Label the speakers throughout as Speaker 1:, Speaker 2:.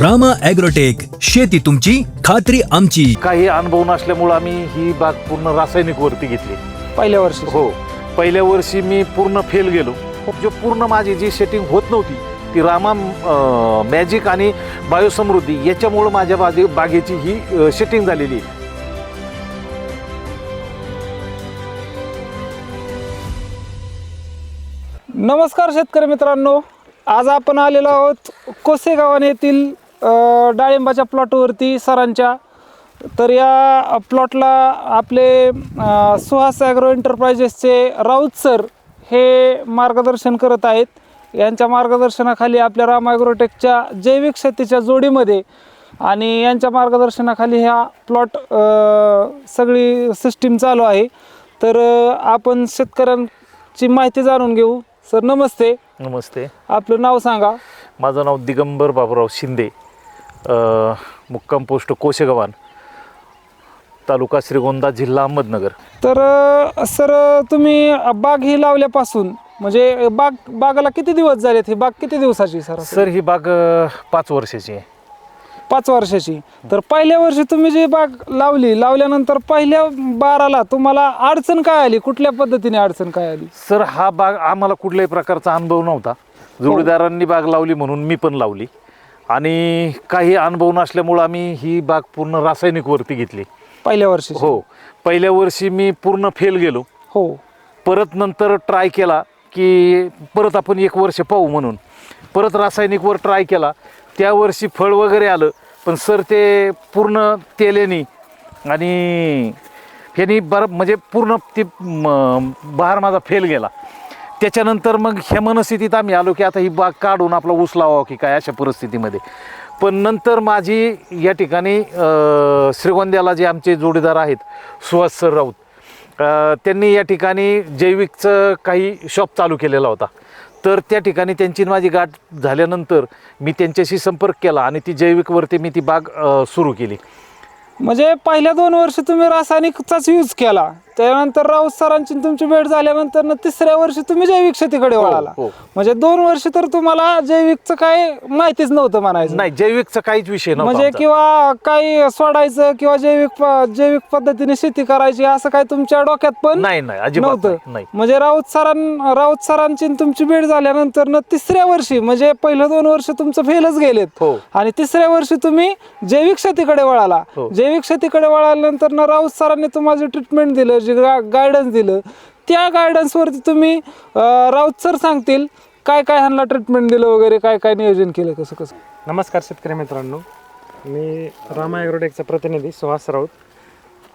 Speaker 1: Rama agrotech शेती तुमची खात्री आमची.
Speaker 2: काही अनुभव नसल्यामुळं आम्ही ही बाग पूर्ण रासायनिक वरती घेतली.
Speaker 3: पहिल्या वर्षी.
Speaker 2: हो पहिल्या वर्षी मी पूर्ण फेल गेलो. जो पूर्ण माझी जी सेटिंग होत नव्हती ती रामा मॅजिक आणि बायोसमृद्धी याच्यामुळं माझ्या बागे बागेची ही सेटिंग झालेली आहे.
Speaker 3: नमस्कार शेतकरी मित्रांनो. आज आपण आलेलो आहोत कोसेगावन येथील डाळिंबाच्या प्लॉटवरती सरांच्या. तर या प्लॉटला आपले सुहास ॲग्रो एंटरप्राइजेसचे राऊत सर हे मार्गदर्शन करत आहेत. यांच्या मार्गदर्शनाखाली आपल्या राम ॲग्रोटेकच्या जैविक शेतीच्या जोडीमध्ये आणि यांच्या मार्गदर्शनाखाली ह्या प्लॉट सगळी सिस्टीम चालू आहे. तर आपण शेतकऱ्यांची माहिती जाणून घेऊ. सर नमस्ते.
Speaker 2: नमस्ते.
Speaker 3: आपलं नाव सांगा.
Speaker 2: माझं नाव दिगंबर बाबूराव शिंदे. मुक्काम पोस्ट कोशेगव्हाण तालुका श्रीगोंदा जिल्हा अहमदनगर.
Speaker 3: तर अ, सर तुम्ही बाग ही लावल्यापासून म्हणजे बाग बागाला किती दिवस झालेत? ही बाग किती दिवसाची सर?
Speaker 2: सर ही बाग अ, पाच वर्षाची आहे.
Speaker 3: पाच वर्षाची. तर पहिल्या वर्षी तुम्ही जी बाग लावली लावल्यानंतर पहिल्या बाराला तुम्हाला अडचण काय आली? कुठल्या पद्धतीने अडचण काय आली?
Speaker 2: सर हा बाग आम्हाला कुठल्याही प्रकारचा अनुभव नव्हता. जोडीदारांनी बाग लावली म्हणून मी पण लावली. आणि काही अनुभव नसल्यामुळं आम्ही ही बाग पूर्ण रासायनिक वरती घेतली.
Speaker 3: पहिल्या वर्षी.
Speaker 2: हो. पहिल्या वर्षी मी पूर्ण फेल गेलो.
Speaker 3: हो.
Speaker 2: परत नंतर ट्राय केला की परत आपण एक वर्ष पाहू म्हणून. परत रासायनिकवर ट्राय केला. त्या वर्षी फळ वगैरे आलं पण सर ते पूर्ण तेलेनी आणि ह्यानी बर म्हणजे पूर्ण ती बहार माझा फेल गेला. त्याच्यानंतर मग ह्या मनस्थितीत आम्ही आलो की आता ही बाग काढून आपला ऊस लावावा की काय अशा परिस्थितीमध्ये. पण नंतर माझी या ठिकाणी श्रीगोंद्याला जे आमचे जोडीदार आहेत सुहास सर राऊत त्यांनी या ठिकाणी जैविकचं काही शॉप चालू केलेला होता. तर त्या ठिकाणी त्यांची माझी गाठ झाल्यानंतर मी त्यांच्याशी संपर्क केला आणि ती जैविकवरती मी ती बाग सुरू केली.
Speaker 3: म्हणजे पहिल्या दोन वर्ष तुम्ही रासायनिकचाच यूज केला. त्यानंतर राऊत सरांची तुमची भेट झाल्यानंतर न तिसऱ्या वर्षी तुम्ही जैविक शेतीकडे वळाला
Speaker 2: हो.
Speaker 3: म्हणजे दोन वर्ष तर तुम्हाला जैविकचं काय माहितीच नव्हतं म्हणायचं
Speaker 2: नाही जैविकचा काहीच विषय नव्हता
Speaker 3: म्हणजे
Speaker 2: आमचा.
Speaker 3: किंवा काही सोडायचं किंवा जैविक प- जैविक पद्धतीने शेती करायची असं काय तुमच्या डोक्यात पण
Speaker 2: नाही नाही अजिबात
Speaker 3: नव्हतं
Speaker 2: नाही
Speaker 3: म्हणजे राऊत सरां राऊत सरांची तुमची भेट झाल्यानंतर न तिसऱ्या वर्षी म्हणजे पहिलं दोन वर्ष तुमचं फेलच गेलेत
Speaker 2: हो.
Speaker 3: आणि तिसऱ्या वर्षी तुम्ही जैविक शेतीकडे वळाला
Speaker 2: हो.
Speaker 3: जैविक शेतीकडे वळाल्यानंतर ना राऊत सरांनी तुम्हाला ट्रीटमेंट दिलं जे गायडन्स दिलं. त्या गायडन्सवरती तुम्ही राऊत सर सांगतील काय काय ह्यांना ट्रीटमेंट दिलं वगैरे काय काय नियोजन केलं कसं कसं.
Speaker 4: नमस्कार शेतकरी मित्रांनो. मी रामा ॲग्रोटेकचा प्रतिनिधी सुहास राऊत.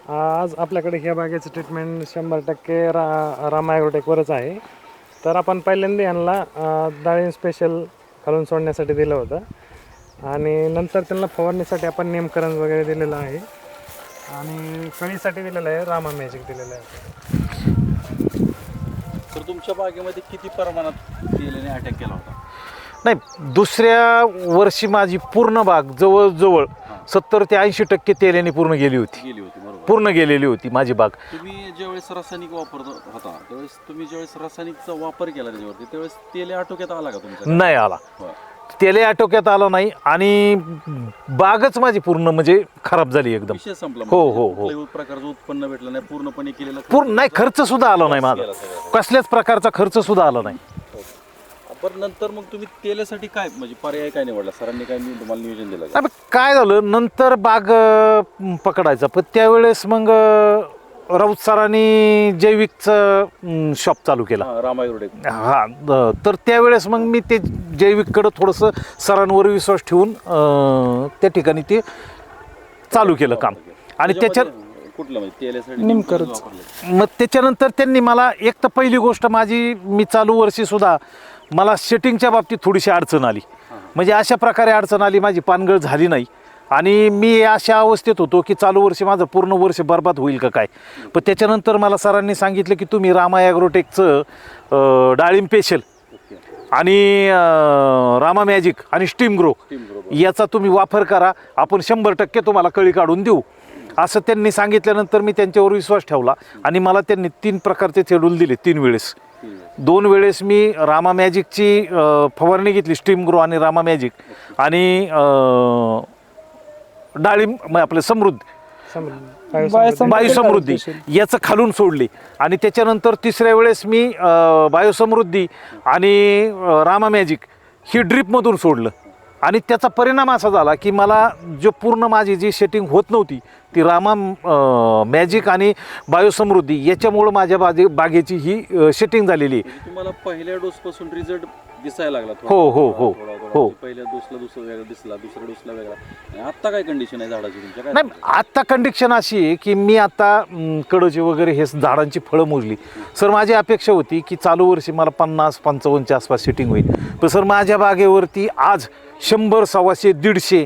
Speaker 4: आज आपल्याकडे ह्या बागेचं ट्रीटमेंट शंभर टक्के रा रामा ॲग्रोटेकवरच आहे. तर आपण पहिल्यांदा यांना डाळी डाळिंब स्पेशल घालून सोडण्यासाठी दिलं होतं. आणि नंतर त्यांना फवारणीसाठी आपण नेमकरण वगैरे दिलेलं आहे. आणि कळीसाठी दिलेलं आहे रामा मॅजिक दिलेलं आहे.
Speaker 5: तर तुमच्या बागेमध्ये किती प्रमाणात तेलाने अटॅक केला होता?
Speaker 2: नाही दुसऱ्या वर्षी माझी पूर्ण बाग जवळजवळ सत्तर ते ऐंशी टक्के तेल्याने पूर्ण गेली होती.
Speaker 5: गेली होती बरोबर.
Speaker 2: पूर्ण गेलेली होती माझी बाग.
Speaker 5: तुम्ही ज्यावेळेस रासायनिक वापरत होता त्यावेळेस तुम्ही ज्यावेळेस रासायनिकचा वापर केला त्याच्यावरती त्यावेळेस तेल आटोक्यात आला का तुमच्या?
Speaker 2: नाही आला.
Speaker 5: बरं.
Speaker 2: तेले आटोक्यात आला नाही आणि बागच माझी पूर्ण म्हणजे खराब झाली एकदम.
Speaker 5: विषय संपला
Speaker 2: हो,
Speaker 5: म्हणजे
Speaker 2: हो, हो.
Speaker 5: कुठल्याही प्रकारचं उत्पन्न भेटलं नाही पूर्णपणे केलेलं
Speaker 2: पूर्ण नाही खर्च सुद्धा आला नाही माझा. कसल्याच प्रकारचा खर्च सुद्धा आला नाही.
Speaker 5: पण नंतर मग तुम्ही तेलासाठी काय म्हणजे पर्याय काय निवडला? सरांनी काय नि- तुम्हाला नियोजन दिलं का?
Speaker 2: नाही, पण काय झालं? नंतर बाग अं, पकडायचा. पण त्यावेळेस मग अं, राऊत सरांनी जैविकचं शॉप चालू केला.
Speaker 5: हा, रामायरोडे
Speaker 2: हा द- तर त्यावेळेस मग मी ते जैविककडं थोडंसं सरांवर विश्वास ठेवून अं, त्या ठिकाणी ते चालू केलं काम. आणि त्याच्यात
Speaker 5: कुठलं म्हणजे तेलासाठी
Speaker 2: मग त्याच्यानंतर त्यांनी मला एक तर पहिली गोष्ट माझी मी चालू वर्षी सुद्धा मला सेटिंगच्या बाबतीत थोडीशी अडचण आली. म्हणजे अशा प्रकारे अडचण आली माझी पानगळ झाली नाही. आणि मी अशा अवस्थेत होतो की चालू वर्षी माझं पूर्ण वर्ष बर्बाद होईल का काय? पण त्याच्यानंतर मला सरांनी सांगितलं की तुम्ही रामा ॲग्रोटेकचं डाळिंब पेशल आणि रामा मॅजिक आणि स्टीम ग्रो याचा तुम्ही वापर करा. आपण शंभर टक्के तुम्हाला कळी काढून देऊ. असं त्यांनी सांगितल्यानंतर मी त्यांच्यावर विश्वास ठेवला आणि मला त्यांनी तीन प्रकारचे शेड्यूल दिले तीन वेळेस. दोन वेळेस मी रामा मॅजिकची फवारणी घेतली स्टीम ग्रो आणि रामा मॅजिक. आणि डाळिंब म- आपलं समृद्ध.
Speaker 3: बायोसमृद्धी.
Speaker 2: बायोसमृद्धी. याचं खालून सोडली. आणि त्याच्यानंतर तिसऱ्या वेळेस मी अ, बायोसमृद्धी आणि अ, रामा मॅजिक ही ड्रीपमधून सोडलं. आणि त्याचा परिणाम असा झाला की मला जो पूर्ण माझी जी सेटिंग होत नव्हती ती रामा अ, मॅजिक आणि बायोसमृद्धी याच्यामुळं माझ्या बागे बागेची ही सेटिंग झालेली आहे.
Speaker 5: तुम्हाला पहिल्या डोस पासून रिझल्ट दिसायला लागला थोडा-
Speaker 2: हो, हो, हो.
Speaker 5: थोडा- थोडा.
Speaker 2: हो.
Speaker 5: पहिल्या डोसला दुसरा वेगळा दिसला दुसऱ्या डोसला वेगळा. आणि आता काय कंडिशन आहे झाडाची तुमच्या? काय
Speaker 2: नाही आत्ता कंडिशन अशी आहे की मी आता कडोची वगैरे हे झाडांची फळं मोजली. सर माझी अपेक्षा होती की चालू वर्षी मला पन्नास पंचावन्नच्या आसपास सिटिंग होईल. पण सर माझ्या बागेवरती आज शंभर सव्वाशे दीडशे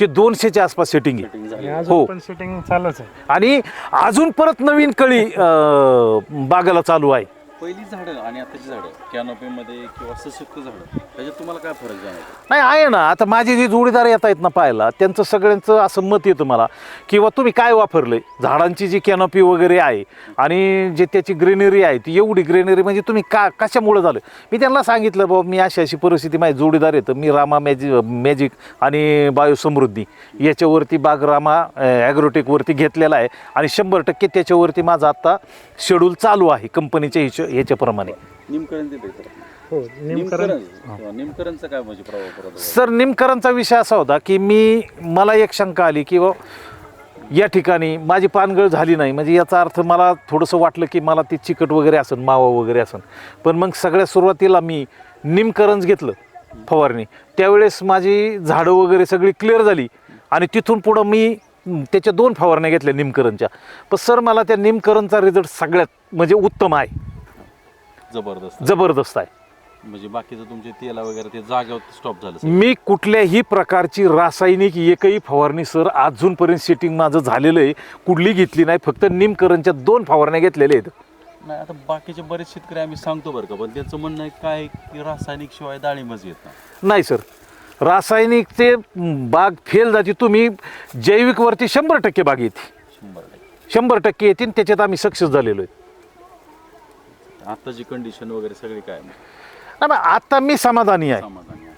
Speaker 2: ते दोनशेच्या आसपास सेटिंग आहे.
Speaker 5: सेटिंग
Speaker 4: आणि
Speaker 2: हो.
Speaker 4: अजून पण शूटिंग चालूच आहे.
Speaker 2: आणि अजून परत नवीन कळी अं, बागाला चालू आहे.
Speaker 5: पहिली झाडं आणि आताची झाडं कॅनोपीमध्ये किंवा सशक्त झाडं त्याच्यात तुम्हाला काय फरक जाणवतो?
Speaker 2: नाही आहे ना. आता माझे जे जोडीदार येत आहेत ना पाहायला त्यांचं सगळ्यांचं असं मत येतं मला किंवा तुम्ही काय वापरले झाडांची जी कॅनॉपी वगैरे आहे आणि जे त्याची ग्रेनरी आहे ती एवढी ग्रेनरी म्हणजे तुम्ही का कशामुळं झालं? मी त्यांना सांगितलं बाबा मी अशी अशी परिस्थिती माझी जोडीदार येतं. मी रामा मॅजि मॅजिक आणि बायोसमृद्धी याच्यावरती बाग रामा ॲग्रोटेकवरती घेतलेला आहे आणि शंभर टक्के त्याच्यावरती माझा आत्ता शेड्यूल चालू आहे कंपनीच्या हिशो ह्याच्याप्रमाणे
Speaker 5: निमकरण
Speaker 4: हो नेमकरण.
Speaker 5: निमकरणचा काय म्हणजे प्रभाव पडत होता?
Speaker 2: सर निमकरणचा विषय असा होता की मी मला एक शंका आली की व या ठिकाणी माझी पानगळ झाली नाही. म्हणजे याचा अर्थ मला थोडंसं वाटलं की मला ती चिकट वगैरे असन मावा वगैरे असन. पण मग सगळ्यात सुरुवातीला मी निमकरंज घेतलं फवारणी. त्यावेळेस माझी झाडं वगैरे सगळी क्लिअर झाली आणि तिथून पुढं मी म, त्याच्या दोन फवारण्या घेतल्या निमकरणच्या. पण सर मला त्या निमकरणचा रिझल्ट सगळ्यात म्हणजे उत्तम आहे.
Speaker 5: जबरदस्त
Speaker 2: जबरदस्त आहे.
Speaker 5: म्हणजे बाकीचं तुमचे तेला वगैरे ते जागेवर स्टॉप झालं सगळं.
Speaker 2: मी कुठल्याही प्रकारची रासायनिक एकही फवारणी सर अजूनपर्यंत सेटिंग माझं झालेलं आहे. कुठली घेतली नाही फक्त निमकरणच्या दोन फवारण्या घेतलेल्या आहेत.
Speaker 5: नाही आता बाकीचे बरेच शेतकरी आम्ही सांगतो बरं का पण त्यांचं म्हणणं आहे काय की रासायनिक शिवाय डाळिंबच येत नाही.
Speaker 2: नाही सर. रासायनिकचे म, बाग फेल जाते तुम्ही जैविकवरती शंभर टक्के बाग येते.
Speaker 5: शंभर टक्के.
Speaker 2: शंभर टक्के येतील त्याच्यात आम्ही सक्सेस झालेलो आहे.
Speaker 5: आताची कंडिशन वगैरे सगळी काय?
Speaker 2: नाही, मग आता मी समाधानी आहे.
Speaker 5: समाधानी आहे.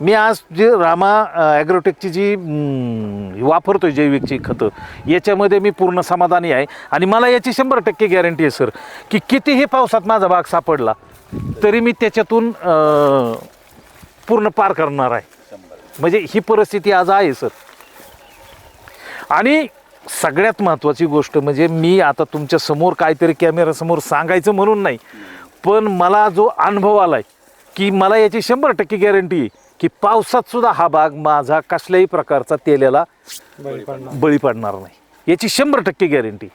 Speaker 2: मी आज जे रामा ॲग्रोटेकची जी म, वापरतोय जैविकची खतं याच्यामध्ये मी पूर्ण समाधानी आहे. आणि मला याची शंभर टक्के गॅरंटी आहे सर की कितीही पावसात माझा बाग सापडला तरी मी त्याच्यातून अ, पूर्ण पार करणार आहे. म्हणजे ही परिस्थिती आज आहे सर आणि सगळ्यात महत्त्वाची गोष्ट म्हणजे मी आता तुमच्यासमोर काहीतरी कॅमेरासमोर सांगायचं म्हणून नाही पण मला जो अनुभव आलाय की मला याची शंभर टक्के गॅरंटी आहे की पावसात सुद्धा हा भाग माझा कसल्याही प्रकारचा तेलेला
Speaker 4: बळी
Speaker 2: बळी पडणार नाही. याची शंभर टक्के गॅरंटी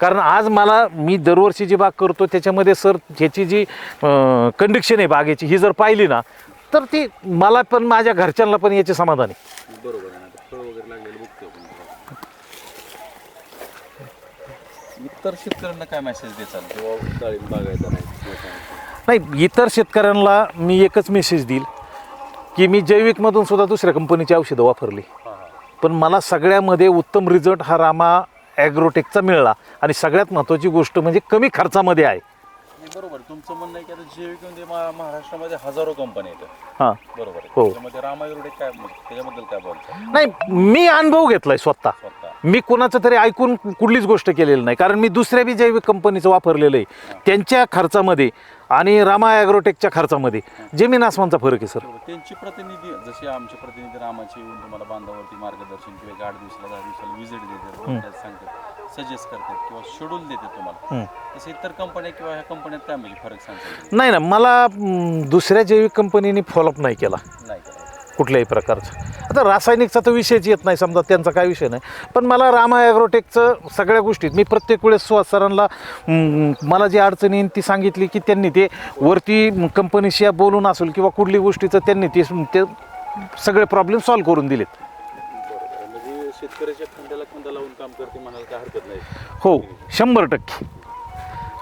Speaker 2: कारण आज मला मी दरवर्षी जी बाग करतो त्याच्यामध्ये सर ह्याची जी कंडिक्शन आहे बागेची ही जर पाहिली ना तर ती मला पण माझ्या घरच्यांना पण याचे समाधान आहे.
Speaker 5: बरोबर आहे ना आता फळ वगैरे लागलेलं बघतो आपण इतर शेतकऱ्यांना काय मेसेज द्याल किंवा डाळिंब बागायचा नाही?
Speaker 2: नाही इतर शेतकऱ्यांना मी एकच मेसेज देईल की मी जैविकमधून सुद्धा दुसऱ्या कंपनीची औषधं वापरली. पण मला सगळ्यामध्ये उत्तम रिझल्ट हा रामा ॲग्रोटेकचा मिळाला. आणि सगळ्यात महत्त्वाची गोष्ट म्हणजे कमी खर्चामध्ये आहे.
Speaker 5: नाही, बरोबर. तुमचं म्हणणं आहे की आता जैविकमध्ये मा- महाराष्ट्रामध्ये हजारो कंपन्या आहेत.
Speaker 2: हां.
Speaker 5: बरोबर आहे.
Speaker 2: हो.
Speaker 5: त्याच्यामध्ये रामायुर्वेदिक काय त्याच्याबद्दल काय बोलतो
Speaker 2: नाही मी अनुभव घेतलाय स्वतः. मी कोणाचं तरी ऐकून कुठलीच गोष्ट केलेली नाही. कारण मी दुसऱ्या बी जैविक कंपनीचं वापरलेलं आहे. त्यांच्या खर्चामध्ये आणि रामा ॲग्रोटेकच्या खर्चामध्ये. जमीन आसमानचा फरक आहे सर.
Speaker 5: त्यांची प्रतिनिधी जसे आमचे प्रतिनिधी रामाचे येऊन तुम्हाला बांधावरती मार्गदर्शन किंवा एक आठ दिवसाला दहा दिवसाला व्हिजिट देतात सांगतात सजेस्ट करतात किंवा शेड्यूल देतात तुम्हाला. तसे इतर कंपन्या किंवा ह्या कंपन्यात काय म्हणजे फरक सांगतात
Speaker 2: नाही ना मला दुसऱ्या जैविक कंपनीने फॉलोअप नाही केला.
Speaker 5: नाही
Speaker 2: कुठल्याही प्रकारचं. आता रासायनिकचा तर विषयच येत नाही समजा त्यांचा काय विषय नाही. पण मला रामा ॲग्रोटेकचं सगळ्या गोष्टीत मी प्रत्येक वेळेस सुहास सरांना मला जी अडचणी येईन ती सांगितली की त्यांनी ते वरती कंपनीशी बोलून असेल किंवा कुठली गोष्टीचं त्यांनी ते ते सगळे प्रॉब्लेम सॉल्व्ह करून दिलेत.
Speaker 5: शेतकऱ्याच्या लावून काम करते काय हरकत नाही
Speaker 2: हो शंभर टक्के.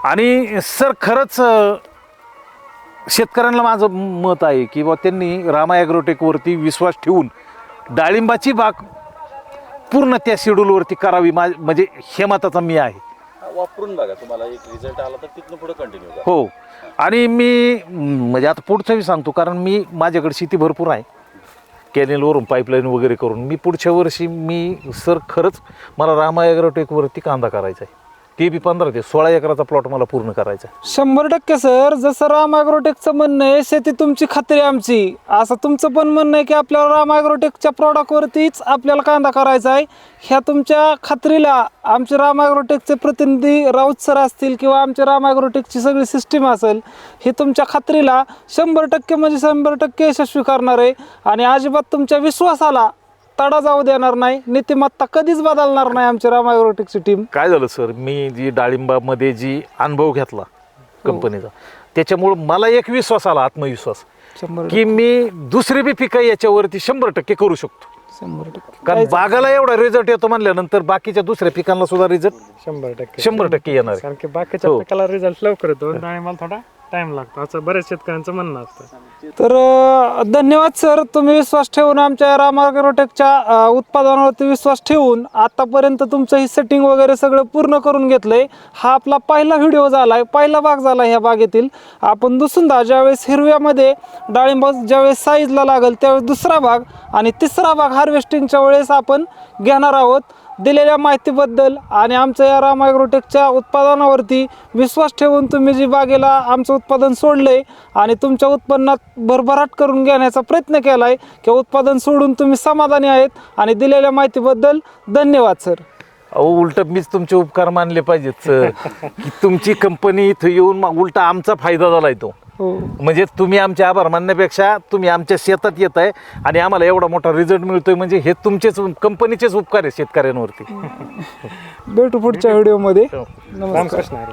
Speaker 2: आणि सर खरंच शेतकऱ्यांना माझं मत आहे की बा त्यांनी रामा ॲग्रोटेकवरती विश्वास ठेवून डाळिंबाची बाग पूर्ण त्या शेड्यूलवरती करावी. मा म्हणजे हे मताचा मी आहे.
Speaker 5: वापरून बघा. तुम्हाला एक रिझल्ट आला तर तिथनं पुढे कंटिन्यू करा.
Speaker 2: हो. आणि मी म्हणजे आता पुढचं सांगतो कारण मी माझ्याकडे शेती भरपूर आहे. कॅनेलवरून पाईपलाईन वगैरे करून. मी पुढच्या वर्षी मी सर खरंच मला रामा ॲग्रोटेकवरती कांदा करायचा आहे. ते बी पंधरा ते सोळा एकराचा प्लॉट मला पूर्ण करायचा आहे.
Speaker 3: शंभर टक्के सर. जसं राम ॲग्रोटेकचं म्हणणं आहे शेती तुमची खात्री आमची. असं तुमचं पण म्हणणं आहे की आपल्याला राम ॲग्रोटेकच्या प्रॉडक्टवरतीच आपल्याला कांदा करायचा आहे. ह्या तुमच्या खात्रीला आमचे राम ॲग्रोटेकचे प्रतिनिधी राऊत सर असतील किंवा आमचे राम ॲग्रोटेकची सगळी सिस्टीम असेल हे तुमच्या खात्रीला शंभर टक्के म्हणजे शंभर टक्के यशस्वी करणार आहे. आणि अजिबात तुमच्या विश्वासाला तडा जाऊ देणार नाही नीतिमत्ता कधीच बदलणार नाही आमची राम ॲग्रोटेकची टीम
Speaker 2: काय झालं सर मी जी डाळिंबामध्ये जी अनुभव घेतला कंपनीचा त्याच्यामुळं मला एक विश्वास आला आत्मविश्वास
Speaker 3: शंभर
Speaker 2: की मी दुसरी बी पिकं याच्यावरती शंभर टक्के करू शकतो.
Speaker 3: शंभर टक्के.
Speaker 2: कारण बागाला एवढा रिझल्ट येतो म्हणल्यानंतर बाकीच्या दुसऱ्या पिकांना सुद्धा रिझल्ट
Speaker 4: शंभर टक्के.
Speaker 2: शंभर टक्के येणार आहे.
Speaker 4: कारण की बाकीच्या
Speaker 2: हो.
Speaker 4: पिकाला रिझल्ट लवकर येतो. आणि मला थोडा टाइम लागतो. असं बऱ्याच शेतकऱ्यांचं म्हणणं असतं.
Speaker 3: तर अ, धन्यवाद सर. तुम्ही विश्वास ठेवून आमच्या रामाग्रोटेकच्या उत्पादनावरती विश्वास ठेवून आतापर्यंत तुमचं ही सेटिंग वगैरे सगळं पूर्ण करून घेतलंय. हा आपला पहिला व्हिडिओ झाला आहे पहिला भाग झाला ह्या बागेतील. आपण दुसंदा ज्यावेळेस हिरव्यामध्ये डाळिंब ज्यावेळेस साईजला लागेल त्यावेळेस दुसरा भाग आणि तिसरा भाग हार्वेस्टिंगच्या वेळेस आपण घेणार आहोत. दिलेल्या माहितीबद्दल आणि आमच्या या राम ॲग्रोटेकच्या उत्पादनावरती विश्वास ठेवून तुम्ही जी बागेला आमचं उत्पादन सोडलं आहे आणि तुमच्या उत्पन्नात भरभराट करून घेण्याचा प्रयत्न केला आहे किंवा उत्पादन सोडून तुम्ही समाधानी आहेत आणि दिलेल्या माहितीबद्दल धन्यवाद सर.
Speaker 2: अहो उलट मीच तुमचे उपकार मानले पाहिजेत सर. की तुमची कंपनी इथं येऊन मग उलटा आमचा फायदा झालाय तो. म्हणजे तुम्ही आमचे आभार मानण्यापेक्षा तुम्ही आमच्या शेतात येत आहे आणि आम्हाला एवढा मोठा रिझल्ट मिळतोय म्हणजे हे तुमचेच कंपनीचेच उपकार आहे शेतकऱ्यांवरती.
Speaker 3: भेटू पुढच्या व्हिडिओमध्ये नमस्कार.
Speaker 4: रामकृष्ण हरी.